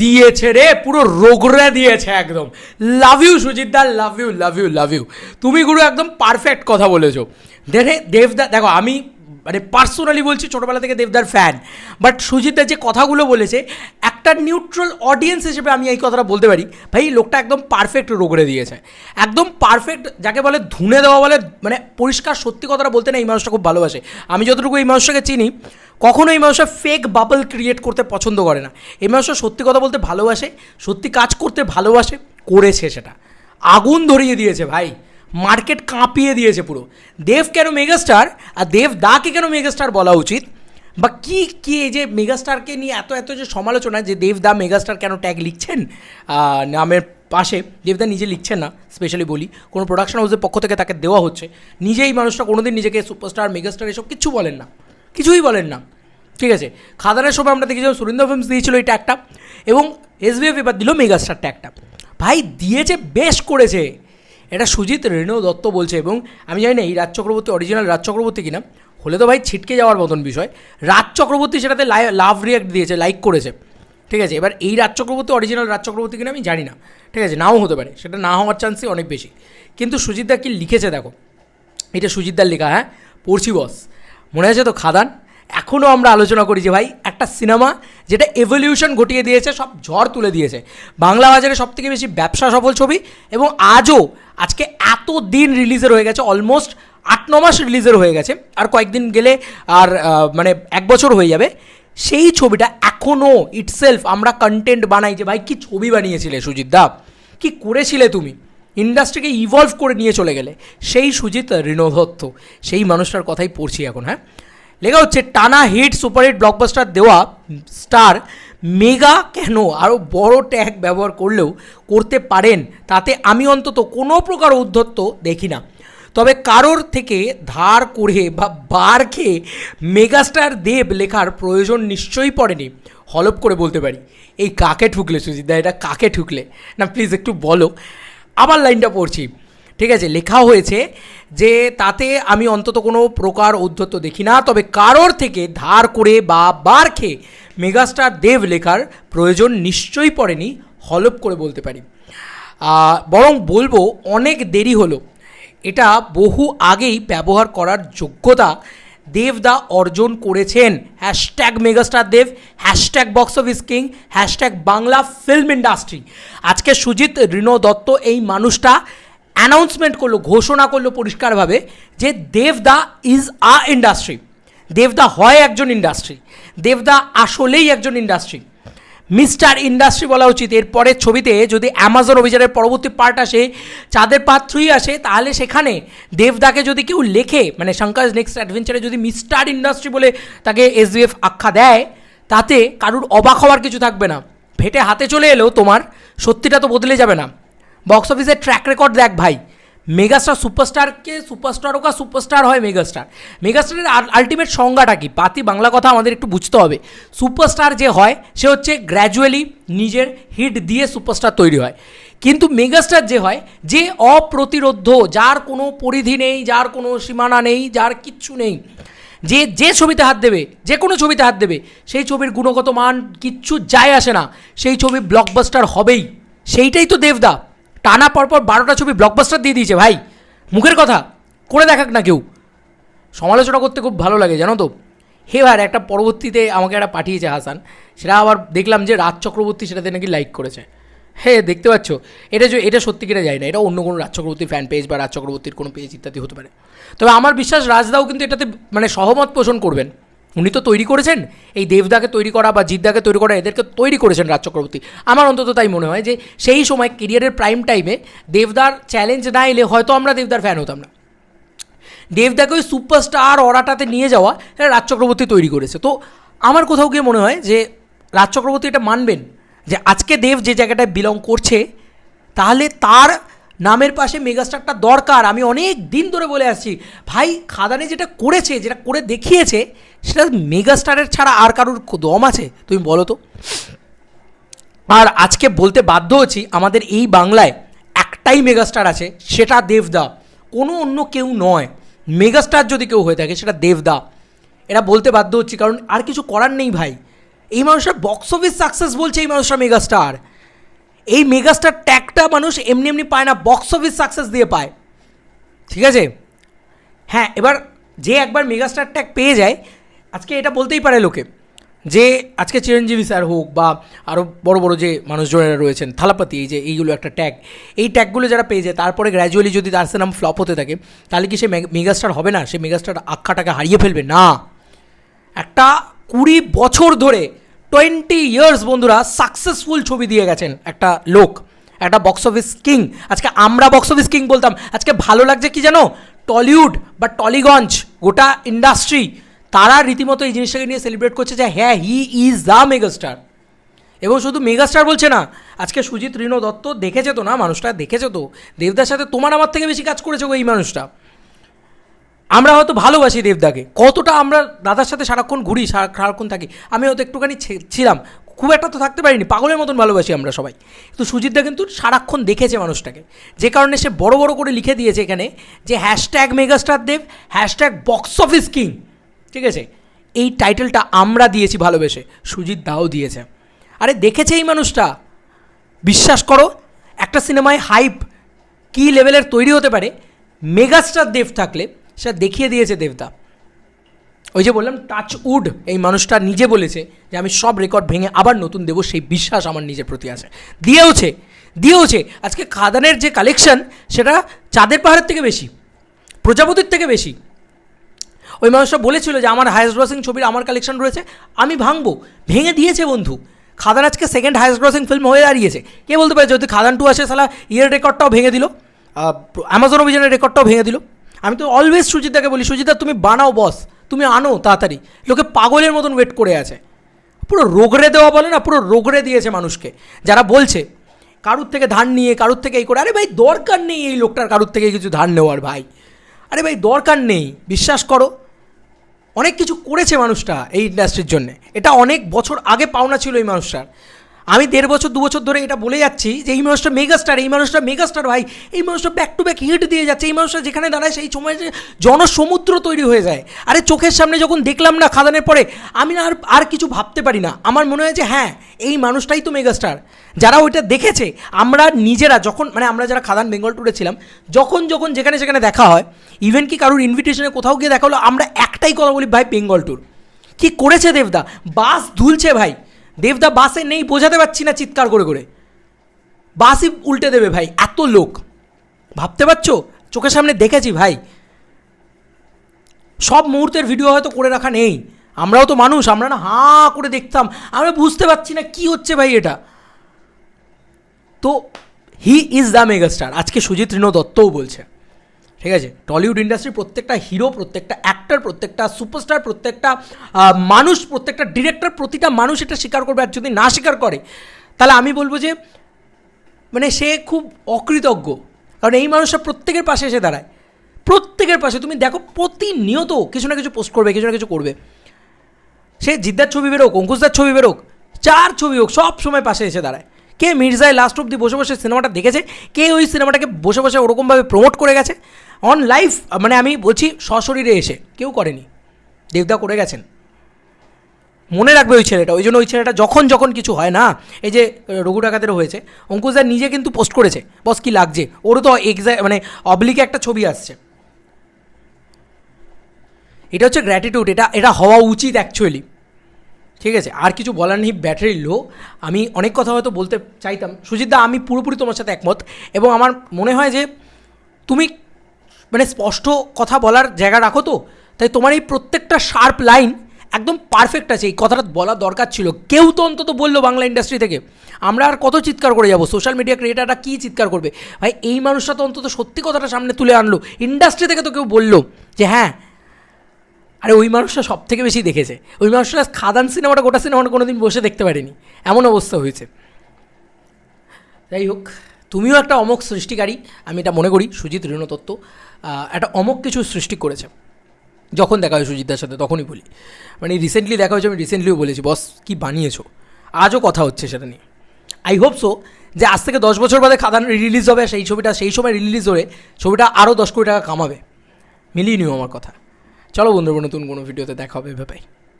দিয়েছে রে, পুরো রোগড়ে দিয়েছে একদম। Love you সুজিতদা love you love you love you তুমি গুরু একদম পারফেক্ট কথা বলেছ। দেখে দেবদা, দেখো, আমি মানে পার্সোনালি বলছি ছোটোবেলা থেকে দেবদার ফ্যান বাট সুজিতদা যে কথাগুলো বলেছে, একটা নিউট্রাল অডিয়েন্স হিসেবে আমি এই কথাটা বলতে পারি। ভাই, লোকটা একদম পারফেক্ট রোগড়ে দিয়েছে। একদম পারফেক্ট যাকে বলে ধুনে দেওয়া বলে মানে পরিষ্কার সত্যি কথাটা বলতে না, এই মানুষটা খুব ভালোবাসে। আমি যতটুকু এই মানুষটাকে চিনি কখনো এই মানুষটা ফেক বাবল ক্রিয়েট করতে পছন্দ করে না। এই মানুষটা সত্যি কথা বলতে ভালোবাসে, সত্যি কাজ করতে ভালোবাসে, করেছে সেটা। আগুন ধরিয়ে দিয়েছে ভাই মার্কেট কাঁপিয়ে দিয়েছে পুরো। দেব কেন মেগাস্টার আর দেব দাকে কেন মেগাস্টার বলা উচিত? বা কি কি এই যে মেগাস্টারকে নিয়ে এত এত যে সমালোচনা যে দেবদা মেগাস্টার কেন ট্যাগ লিখছেন? নামের পাশে দেবদা নিজে লিখছেন না স্পেশালি বলি। কোনো প্রোডাকশন হাউসের পক্ষ থেকে তাকে দেওয়া হচ্ছে। নিজেই মানুষটা কোনোদিন নিজেকে সুপারস্টার মেগাস্টার এসব কিচ্ছু বলেন না। কিছুই বলেন না। ঠিক আছে? খাদানের সময় আমরা দেখেছিলাম সুরিন্দর ফিল্মস দিয়েছিল এই ট্যাগটা এবং এসবিএফ এবার দিল মেগাস্টার ট্যাগটা ভাই, দিয়েছে, বেশ করেছে। এটা সুজিত রেণু দত্ত বলছে এবং আমি জানি না এই রাজ চক্রবর্তী অরিজিনাল রাজ চক্রবর্তী কিনা। হলে তো ভাই ছিটকে যাওয়ার মতন বিষয়। রাজ চক্রবর্তী সেটাতে লাভ রিয়াক্ট দিয়েছে লাইক করেছে। ঠিক আছে? এবার এই রাজ চক্রবর্তী অরিজিনাল রাজ চক্রবর্তী কিনা আমি জানি না। ঠিক আছে? নাও হতে পারে। সেটা না হওয়ার চান্সই অনেক বেশি। কিন্তু সুজিতদা কি লিখেছে দেখো। এটা সুজিতদার লেখা হ্যাঁ? পড়ছি বস। মনে আছে তো খাদান? এখনও আমরা আলোচনা করি যে ভাই, একটা সিনেমা যেটা এভলিউশন ঘটিয়ে দিয়েছে, সব ঝড় তুলে দিয়েছে। বাংলা বাজারে সব থেকে বেশি ব্যবসা সফল ছবি এবং আজও আজকে এত দিন রিলিজের হয়ে গেছে অলমোস্ট আট, ন মাস রিলিজের হয়ে গেছে। আর কয়েকদিন গেলে আর মানে এক বছর হয়ে যাবে। সেই ছবিটা এখনও ইটসেলফ আমরা কন্টেন্ট বানাই যে, ভাই, কি ছবি বানিয়েছিলে সুজিত দা? কী করেছিলে তুমি? ইন্ডাস্ট্রিকে ইভলভ করে নিয়ে চলে গেলে, সেই সুজিত ঋণধত্ত সেই মানুষটার কথাই পড়ছি এখন হ্যাঁ? লেখা হচ্ছে, টানা হিট সুপারহিট ব্লকবাস্টার দেওয়া স্টার মেগা কেন আরও বড় ট্যাগ ব্যবহার করলেও করতে পারেন? তাতে আমি অন্তত কোনো প্রকার উদ্ধত্ত দেখি না। তবে কারোর থেকে ধার করে বা বার খেয়ে মেগাস্টার দেব লেখার প্রয়োজন নিশ্চয়ই পড়েনি। হলপ করে বলতে পারি, এই কাকে ঠুকলে সুজিতদা এটা কাকে ঠুকলে? না প্লিজ একটু বলো। আবার লাইনটা পড়ছি। ঠিক আছে লেখা হয়েছে যে তাতে আমি অন্তত কোনো প্রকার উদ্ধত্ত দেখি না, তবে কারোর থেকে ধার করে বা বার খেয়ে মেগাস্টার দেব লেখার প্রয়োজন নিশ্চয়ই পড়েনি, হলপ করে বলতে পারি। বরং বলব অনেক দেরি হলো। এটা বহু আগেই ব্যবহার করার যোগ্যতা দেবদা অর্জন করেছেন। Hashtag megastar Dev, hashtag box office king, hashtag Bangla film industry আজকে সুজিত ঋণ দত্ত এই মানুষটা অ্যানাউন্সমেন্ট করল, ঘোষণা করল পরিষ্কারভাবে যে দেবদা ইজ আ ইন্ডাস্ট্রি দেবদা হয় একজন ইন্ডাস্ট্রি দেবদা আসলেই একজন ইন্ডাস্ট্রি মিস্টার ইন্ডাস্ট্রি বলা উচিত। এর পরের ছবিতে যদি অ্যামাজন অভিযানের পরবর্তী পার্ট আসে, চাঁদের পার্ট থ্রি আসে, তাহলে সেখানে দেবদাকে যদি কেউ লেখে মানে শঙ্কাজ নেক্সট অ্যাডভেঞ্চারে যদি মিস্টার ইন্ডাস্ট্রি বলে তাকে এসবিএফ আখ্যা দেয়, তাতে কারুর অবাক হওয়ার কিছু থাকবে না। ভেটে হাতে চলে এলেও তোমার, সত্যিটা তো বদলে যাবে না। বক্স অফিসের ট্র্যাক রেকর্ড দেখ ভাই। মেগাস্টার সুপারস্টারকে সুপারস্টারও কা সুপারস্টার হয় মেগাস্টার। মেগাস্টারের আলটিমেট সংজ্ঞাটা কি? পাতি বাংলা কথা আমাদের একটু বুঝতে হবে। সুপারস্টার যে হয়, সে হচ্ছে গ্র্যাজুয়ালি নিজের হিট দিয়ে সুপারস্টার তৈরি হয়। কিন্তু মেগাস্টার যে হয়, যে অপ্রতিরোধ্য, যার কোনো পরিধি নেই, যার কোনো সীমানা নেই, যার কিচ্ছু নেই, যে যে ছবিতে হাত দেবে, যে কোনো ছবিতে হাত দেবে, সেই ছবির গুণগত মান কিচ্ছু যায় আসে না। সেই ছবি ব্লকবাস্টার হবেই। সেইটাই তো দেবদা। টানা পরপর বারোটা ছবি ব্লকবাস্টার দিয়ে দিয়েছে, ভাই। মুখের কথা, করে দেখাক না কেউ। সমালোচনা করতে খুব ভালো লাগে, জানো তো। এবার একটা পরবর্তীতে আমাকে একটা পাঠিয়েছে হাসান। সেটা আবার দেখলাম যে রাজ চক্রবর্তী সেটাতে নাকি লাইক করেছে। হ্যাঁ দেখতে পাচ্ছ? এটা যে, এটা সত্যি কিনা যায় না। এটা অন্য কোনো রাজ চক্রবর্তীর ফ্যান পেজ বা রাজ চক্রবর্তীর কোনো পেজ ইত্যাদি হতে পারে। তবে আমার বিশ্বাস রাজদাও কিন্তু এটাতে মানে সহমত পোষণ করবেন। উনি তো তৈরি করেছেন। এই দেবদাকে তৈরি করা বা জিদ্দাকে তৈরি করা, এদেরকে তৈরি করেছেন রাজ চক্রবর্তী। আমার অন্তত তাই মনে হয় যে, সেই সময় কেরিয়ারের প্রাইম টাইমে দেবদার চ্যালেঞ্জ না এলে হয়তো আমরা দেবদার ফ্যান হতাম না। দেবদাকে ওই সুপারস্টার অরাটাতে নিয়ে যাওয়া রাজ চক্রবর্তী তৈরি করেছে। তো আমার কোথাও গিয়ে মনে হয় যে, রাজ চক্রবর্তী এটা মানবেন যে, আজকে দেব যে জায়গাটায় বিলং করছে, তাহলে তার নামের পাশে মেগাস্টারটা দরকার, আমি অনেক দিন ধরে বলে আসছি। ভাই, খাদানে যেটা করেছে, যেটা করে দেখিয়েছে, সেটা মেগাস্টারের ছাড়া আর কারোর দম আছে? তুমি বলো তো। আর আজকে বলতে বাধ্য হচ্ছি, আমাদের এই বাংলায় একটাই মেগাস্টার আছে, সেটা দেবদা। কোনো অন্য কেউ নয়। মেগাস্টার যদি কেউ হয়ে থাকে, সেটা দেবদা। এটা বলতে বাধ্য হচ্ছি, কারণ আর কিছু করার নেই ভাই। এই মানুষটা বক্স অফিস সাকসেস বলছে, এই মানুষটা মেগাস্টার। এই মেগাস্টার ট্যাগটা মানুষ এমনি এমনি পায় না বক্স অফিস সাকসেস দিয়ে পায়। ঠিক আছে? হ্যাঁ এবার যে একবার মেগাস্টার ট্যাগ পেয়ে যায়, আজকে এটা বলতেই পারে লোকে যে আজকে চিরঞ্জীবী স্যার হোক বা আরও বড় বড় যে মানুষজনেরা রয়েছেন, থালাপাতি, এই যে এইগুলো একটা ট্যাগ এই ট্যাগগুলো যারা পেয়ে যায়, তারপরে গ্র্যাজুয়ালি যদি তার সিনেমা ফ্লপ হতে থাকে, তাহলে কি সে মেগাস্টার হবে না? সে মেগাস্টার আখ্যাটাকে হারিয়ে ফেলবে? না। একটা কুড়ি বছর ধরে টোয়েন্টি ইয়ার্স বন্ধুরা সাকসেসফুল ছবি দিয়ে গেছেন একটা লোক, একটা বক্স অফিস কিং আজকে আমরা বক্স অফিস কিং বলতাম, আজকে ভালো লাগছে কি জানো? টলিউড বা টলিগঞ্জ গোটা ইন্ডাস্ট্রি তারা রীতিমতো এই জিনিসটাকে নিয়ে সেলিব্রেট করছে যে হ্যাঁ হি ইজ দ্য মেগাস্টার এবং শুধু মেগাস্টার বলছে না, আজকে সুজিত ঋণ দত্ত দেখেছে তো না, মানুষটা দেখেছে তো? দেবদার সাথে তোমার আমার থেকে বেশি কাজ করেছে গো এই মানুষটা। আমরা হয়তো ভালোবাসি দেবদাকে। কতটা আমরা দাদার সাথে সারাক্ষণ ঘুরি, সারা- সারাক্ষণ থাকি, আমি হয়তো একটুখানি ছিলাম। খুব একটা তো থাকতে পারিনি, পাগলের মতন ভালোবাসি আমরা সবাই। কিন্তু সুজিতদা কিন্তু সারাক্ষণ দেখেছে মানুষটাকে। যে কারণে সে বড় বড় করে লিখে দিয়েছে এখানে যে hashtag megastar Dev hashtag box office king ঠিক আছে? এই টাইটেলটা আমরা দিয়েছি ভালোবেসে সুজিত দাও দিয়েছে। আরে দেখেছে এই মানুষটা? বিশ্বাস করো, একটা সিনেমায় হাইপ কী লেভেলের তৈরি হতে পারে মেগাস্টার দেব থাকলে সেটা দেখিয়ে দিয়েছে দেবদা ওই যে বললাম টাচ উড এই মানুষটা নিজে বলেছে যে আমি সব রেকর্ড ভেঙে আবার নতুন দেবো, সেই বিশ্বাস আমার নিজের প্রতি আছে। দিয়েওছে দিয়েওছে। আজকে খাদানের যে কালেকশন সেটা চাঁদের পাহাড়ের থেকে বেশি, প্রজাপতির থেকে বেশি। ওই মানুষটা বলেছিল যে আমার হায়েস্ট গ্রসিং ছবির আমার কালেকশন রয়েছে, আমি ভাঙবো। ভেঙে দিয়েছে বন্ধু। খাদান আজকে সেকেন্ড হায়েস্ট গ্রসিং ফিল্ম হয়ে দাঁড়িয়েছে। কে বলতে পারে, যদি খাদান টু আসে সালা ইয়ের রেকর্ডটাও ভেঙে দিল অ্যামাজন অভিযানের রেকর্ডটাও ভেঙে দিল। আমি তো অলওয়েজ সুজিতাকে বলি সুজিতা তুমি বানাও বস তুমি আনো তাড়াতাড়ি। লোকে পাগলের মতন ওয়েট করে আছে। পুরো রোগড়ে দেওয়া বলে না, পুরো রোগড়ে দিয়েছে মানুষকে। যারা বলছে, কারুর থেকে ধান নিয়ে, কারুর থেকে এই করে, আরে ভাই দরকার নেই এই লোকটার কারুর থেকে কিছু ধার নেওয়ার ভাই। আরে ভাই দরকার নেই, বিশ্বাস করো। অনেক কিছু করেছে মানুষটা এই ইন্ডাস্ট্রির জন্য। এটা অনেক বছর আগে পাওনা ছিল এই মানুষটার। আমি দেড় বছর, দু বছর ধরে এটা বলে যাচ্ছি যে এই মানুষটা মেগাস্টার এই মানুষটা মেগাস্টার ভাই। এই মানুষটা ব্যাক টু ব্যাক হিট দিয়ে যাচ্ছে। এই মানুষটা যেখানে দাঁড়ায় সেই সময় যে জনসমুদ্র তৈরি হয়ে যায়। আরে চোখের সামনে যখন দেখলাম না খাদানের পরে, আমি না আর আর কিছু ভাবতে পারি না। আমার মনে হয় যে হ্যাঁ এই মানুষটাই তো মেগাস্টার যারা ওইটা দেখেছে, আমরা নিজেরা যখন মানে আমরা যারা খাদান বেঙ্গল ট্যুরে ছিলাম, যখন যখন যেখানে, সেখানে দেখা হয় ইভেন কি কারোর ইনভিটেশনে কোথাও গিয়ে দেখা হলো, আমরা একটাই কথা বলি, ভাই, বেঙ্গল ট্যুর কি করেছে দেবদা? বাস ধুলছে ভাই। দেবদা বাসে নেই, বোঝাতে পারছি না চিৎকার করে করে। বাসই উল্টে দেবে ভাই, এত লোক। ভাবতে পারছ? চোখের সামনে দেখেছি ভাই। সব মুহূর্তের ভিডিও হয়তো করে রাখা নেই। আমরাও তো মানুষ, আমরা না হাঁ করে দেখতাম। আমরা বুঝতে পারছি না কি হচ্ছে ভাই এটা। তো হি ইজ দ্য মেগাস্টার আজকে সুজিত ঋণ দত্তও বলছে। ঠিক আছে? টলিউড ইন্ডাস্ট্রি প্রত্যেকটা হিরো প্রত্যেকটা অ্যাক্টর প্রত্যেকটা সুপারস্টার প্রত্যেকটা মানুষ, প্রত্যেকটা ডিরেক্টর প্রতিটা মানুষ এটা স্বীকার করবে আর যদি না স্বীকার করে, তাহলে আমি বলব যে মানে সে খুব অকৃতজ্ঞ। কারণ এই মানুষটা প্রত্যেকের পাশে এসে দাঁড়ায়। প্রত্যেকের পাশে। তুমি দেখো, প্রতিনিয়ত কিছু না কিছু পোস্ট করবে, কিছু না কিছু করবে। সে জিদ্দার ছবি বেরোক, অঙ্কুশদার ছবি বেরোক, চার ছবি হোক, সব সময় পাশে এসে দাঁড়ায়। কে মির্জায় লাস্ট অব্দি বসে বসে সিনেমাটা দেখেছে? কে ওই সিনেমাটাকে বসে বসে ওরকমভাবে প্রমোট করে গেছে? অন লাইফ মানে আমি বলছি সশরীরে এসে, কেউ করেনি। দেবদা করে গেছেন। মনে রাখবে ওই ছেলেটা, ওই জন্য ওই ছেলেটা যখন যখন কিছু হয় না, এই যে, রঘু ডাকাতেরও হয়েছে অঙ্কুশদার নিজে কিন্তু পোস্ট করেছে, বস, কি লাগছে? ওরও তো এক্সা মানে অবলিকে একটা ছবি আসছে। এটা হচ্ছে গ্র্যাটিটিউড এটা এটা হওয়া উচিত অ্যাকচুয়ালি ঠিক আছে, আর কিছু বলার নেই ব্যাটারি লো আমি অনেক কথা হয়তো বলতে চাইতাম। সুজিতদা আমি পুরোপুরি তোমার সাথে একমত। এবং আমার মনে হয় যে, তুমি মানে স্পষ্ট কথা বলার জায়গা রাখো তো। তাই তোমার এই প্রত্যেকটা শার্প লাইন একদম পারফেক্ট আছে। এই কথাটা বলা দরকার ছিল। কেউ তো অন্তত বলল বাংলা ইন্ডাস্ট্রি থেকে। আমরা আর কত চিৎকার করে যাব? সোশ্যাল মিডিয়া ক্রিয়েটাররা কী চিৎকার করবে? ভাই, এই মানুষটা তো অন্তত সত্যি কথাটা সামনে তুলে আনলো। ইন্ডাস্ট্রি থেকে তো কেউ বলল যে হ্যাঁ আরে ওই মানুষটা সব থেকে বেশি দেখেছে। ওই মানুষটা খাদান সিনেমাটা, গোটা সিনেমাটা কোনো দিন বসে দেখতে পারেনি। এমন অবস্থা হয়েছে। যাই হোক, তুমিও একটা অমোক সৃষ্টিকারী। আমি এটা মনে করি, সুজিত ঋণতত্ত্ব একটা অমক কিছু সৃষ্টি করেছে। যখন দেখা হয় সুজিতদার সাথে, তখনই বলি। মানে রিসেন্টলি দেখা হয়েছে, আমি রিসেন্টলিও বলেছি, বস, কি বানিয়েছো? আজও কথা হচ্ছে সেটা নিয়ে। আই হোপ সো যে আজ থেকে দশ বছর বাদে খাদান রিলিজ হবে সেই ছবিটা, সেই সময় রিলিজ হয়ে ছবিটা আরও দশ কোটি টাকা কামাবে। মিলিয়ে নিও আমার কথা। চলো বন্ধুরা, নতুন কোনো ভিডিওতে দেখা হবে ভেবে